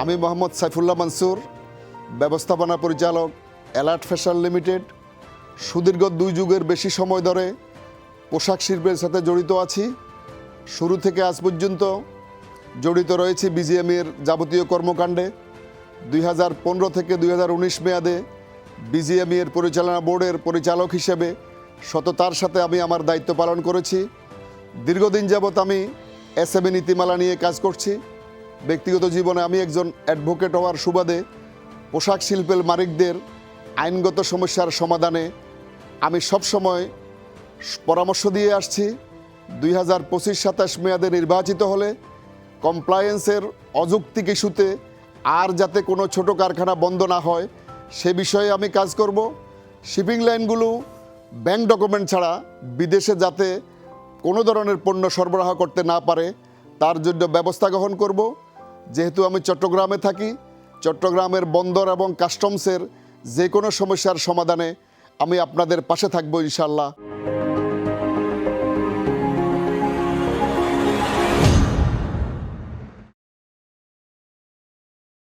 আমি মোহাম্মদ সাইফুল্লাহ মানসুর, ব্যবস্থাপনা পরিচালক অ্যালার্ট ফ্যাশন লিমিটেড। সুদীর্ঘ দুই যুগের বেশি সময় ধরে পোশাক শিল্পের সাথে জড়িত আছি। শুরু থেকে আজ পর্যন্ত জড়িত রয়েছি বিজিএমের যাবতীয় কর্মকাণ্ডে। দুই হাজার পনেরো থেকে দুই হাজার উনিশ মেয়াদে বিজিএমইয়ের পরিচালনা বোর্ডের পরিচালক হিসেবে সততার সাথে আমি আমার দায়িত্ব পালন করেছি। দীর্ঘদিন যাবৎ আমি এসএমএ নীতিমালা নিয়ে কাজ করছি। ব্যক্তিগত জীবনে আমি একজন অ্যাডভোকেট হওয়ার সুবাদে পোশাক শিল্পের মালিকদের আইনগত সমস্যার সমাধানে আমি সবসময় পরামর্শ দিয়ে আসছি। দুই হাজার পঁচিশ সাতাশ মেয়াদে নির্বাচিত হলে কমপ্লায়েন্সের অযৌক্তিক ইস্যুতে আর যাতে কোনো ছোট কারখানা বন্ধ না হয়, সে বিষয়ে আমি কাজ করব। শিপিং লাইনগুলো ব্যাংক ডকুমেন্ট ছাড়া বিদেশে যাতে কোনো ধরনের পণ্য সরবরাহ করতে না পারে, তার জন্য ব্যবস্থা গ্রহণ করব। যেহেতু আমি চট্টগ্রামে থাকি, চট্টগ্রামের বন্দর এবং কাস্টমসের যে কোনো সমস্যার সমাধানে আমি আপনাদের পাশে থাকব ইনশাল্লাহ